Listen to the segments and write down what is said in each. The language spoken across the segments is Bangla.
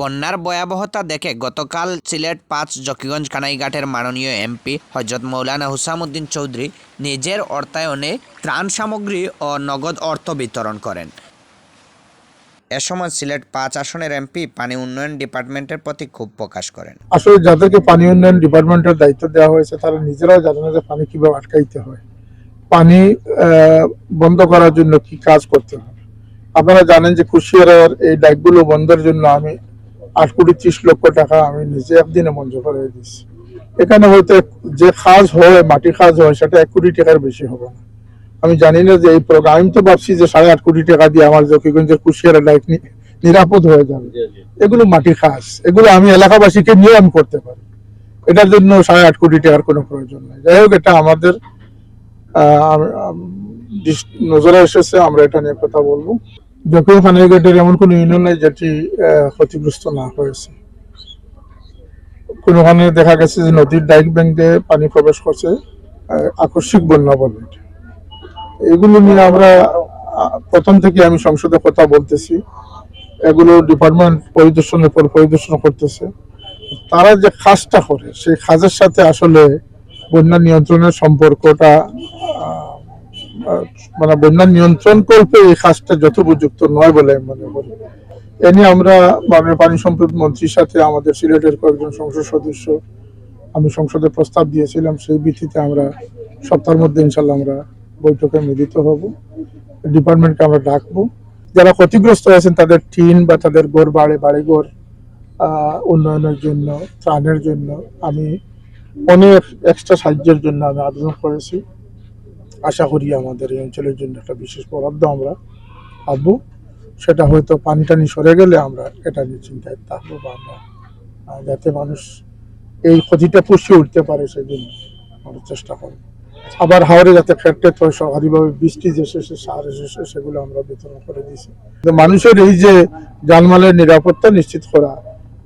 বন্যার ভয়াবহতা দেখে গতকাল সিলেট পাঁচ জকিগঞ্জ কানাইঘাটের মাননীয় এমপি হজরত মৌলানা হুসামুদ্দিন চৌধুরী নিজের অর্থায়নে ত্রাণ সামগ্রী ও নগদ অর্থ বিতরণ করেন। এ সময় সিলেট পাঁচ আসনের এমপি পানি উন্নয়ন ডিপার্টমেন্টের প্রতি ক্ষোভ প্রকাশ করেন। আসলে যাদেরকে পানি উন্নয়ন ডিপার্টমেন্টের দায়িত্ব দেওয়া হয়েছে, তারা নিজেরাও জানে না যে পানি কীভাবে আটকাইতে হয়। পানি বন্ধ করার জন্য কি কাজ করতে হয়। আপনারা জানেন যে কুশিয়ারের এই ডাইকগুলো বন্ধের জন্য আমি আট কোটি ত্রিশ লক্ষ টাকা আমি নিজে একদিনে মঞ্জুর করে দিচ্ছি এখানে হয়তো যে কাজ হয় মাটি কাজ হয় সেটা এক কোটি টাকার বেশি হবে না। আমি জানি না যে এই প্রোগ্রাম আমি তো ভাবছি যে সাড়ে আট কোটি টাকা দিয়ে আমার জকিগঞ্জের কুশিয়ারের ডাইক নি- নিরাপদ হয়ে যাবে। এগুলো মাটির কাজ। এগুলো আমি এলাকাবাসীকে নিয়ে আমি করতে পারি। এটার জন্য সাড়ে আট কোটি টাকার কোনো প্রয়োজন নেই। যাই হোক এটা আমাদের নজরে এসেছে আমরা এটা নিয়ে কথা বলব। এমন ইউনিয়ন নেই যেটি ক্ষতিগ্রস্ত না হয়েছে। কোনোখানে দেখা গেছে যে নদীর ডাইক পানি প্রবেশ করছে আকস্মিক বন্যা বলে। এগুলো নিয়ে আমরা প্রথম থেকে আমি সংসদে কথা বলতেছি। এগুলো ডিপার্টমেন্ট পরিদর্শনের পর পরিদর্শন করতেছে। তারা যে কাজটা করে, সেই কাজের সাথে আসলে বন্যা নিয়ন্ত্রণের সম্পর্কটা মানে বন্যা নিয়ন্ত্রণ কল্পে এই কাজটা যথোপযুক্ত নয় বলে আমি মনে করি। এ নিয়ে আমরা মাননীয় পানি সম্পদ মন্ত্রীর সাথে আমাদের সিলেটের কয়েকজন সংসদ সদস্য আমি সংসদে প্রস্তাব দিয়েছিলাম, সেই ভিত্তিতে আমরা সপ্তাহের মধ্যে ইনশাল্লাহ আমরা বৈঠকে মিলিত হব। ডিপার্টমেন্টকে আমরা ডাকবো। যারা ক্ষতিগ্রস্ত হয়েছেন তাদের টিন বা তাদের ঘর বাড়ি, বাড়িঘর উন্নয়নের জন্য, ত্রাণের জন্য আমি অনেক এক্সট্রা সাহায্যের জন্য আমি আবেদন করেছি। আশা করি আমাদের এই অঞ্চলের জন্য একটা বিশেষ বরাদ্দ আমরা পাবো। সেটা হয়তো পানি টানি সরে গেলে আমরা এটা নিয়ে চিন্তায় থাকব বা আমরা যাতে মানুষ এই ক্ষতিটা পুষিয়ে উঠতে পারে সেজন্য আমরা চেষ্টা করব। আবার হাওড়ে যাতে ফ্যাক্টরি হয় সরকারিভাবে বৃষ্টি যে এসেছে সার এসেছে সেগুলো আমরা বিতরণ করে দিয়েছি। মানুষের এই যে জানমালের নিরাপত্তা নিশ্চিত করা,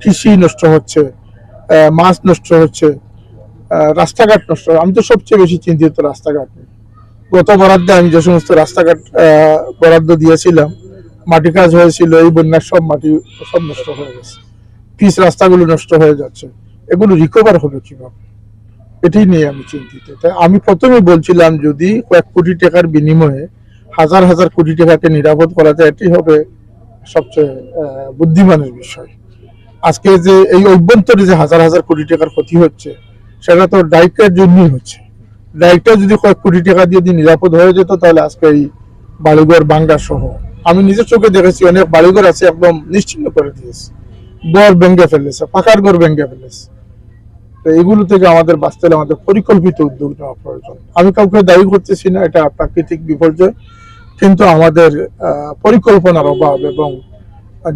কৃষি নষ্ট হচ্ছে মাছ নষ্ট হচ্ছে রাস্তাঘাট নষ্ট আমি তো সবচেয়ে বেশি চিন্তিত রাস্তাঘাট নিয়ে। গত বরাদ্দে আমি যে সমস্ত রাস্তাঘাট বরাদ্দ দিয়েছিলাম, মাটি কাজ হয়েছিল, এই বন্যার সব মাটি সব নষ্ট হয়ে গেছে। পিস রাস্তাগুলো নষ্ট হয়ে যাচ্ছে। এগুলো রিকভার হবে কীভাবে? এটাই নিয়ে আমি চিন্তিত। তাই আমি প্রথমে বলছিলাম, যদি কয়েক কোটি টাকার বিনিময়ে হাজার হাজার কোটি টাকাকে নিরাপদ করা যায় এটি হবে সবচেয়ে বুদ্ধিমানের বিষয়। আজকে যে এই অভ্যন্তরে যে হাজার হাজার কোটি টাকার ক্ষতি হচ্ছে, সেটা তো ডাইকের জন্যই হচ্ছে। ডাইকটা যদি কয়েক কোটি টাকা দিয়ে যদি নিরাপদ হয়ে যেত, তাহলে আজকে এই বাড়িঘর বাঙ্গা সহ। আমি নিজের চোখে দেখেছি, অনেক বাড়িঘর আছে একদম নিশ্চিন্ন করে দিয়েছে। ঘর ভেঙে ফেলেছে, পাকার ঘর ভেঙে ফেলেছে। তো এগুলো থেকে আমাদের বাঁচতে হলে আমাদের পরিকল্পিত উদ্যোগ নেওয়া প্রয়োজন। আমি কাউকে দায়ী করতেছি না, এটা প্রাকৃতিক বিপর্যয়। কিন্তু আমাদের পরিকল্পনার অভাব এবং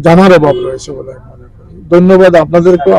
জানার অভাব রয়েছে বলে মনে করি। ধন্যবাদ আপনাদেরকেও।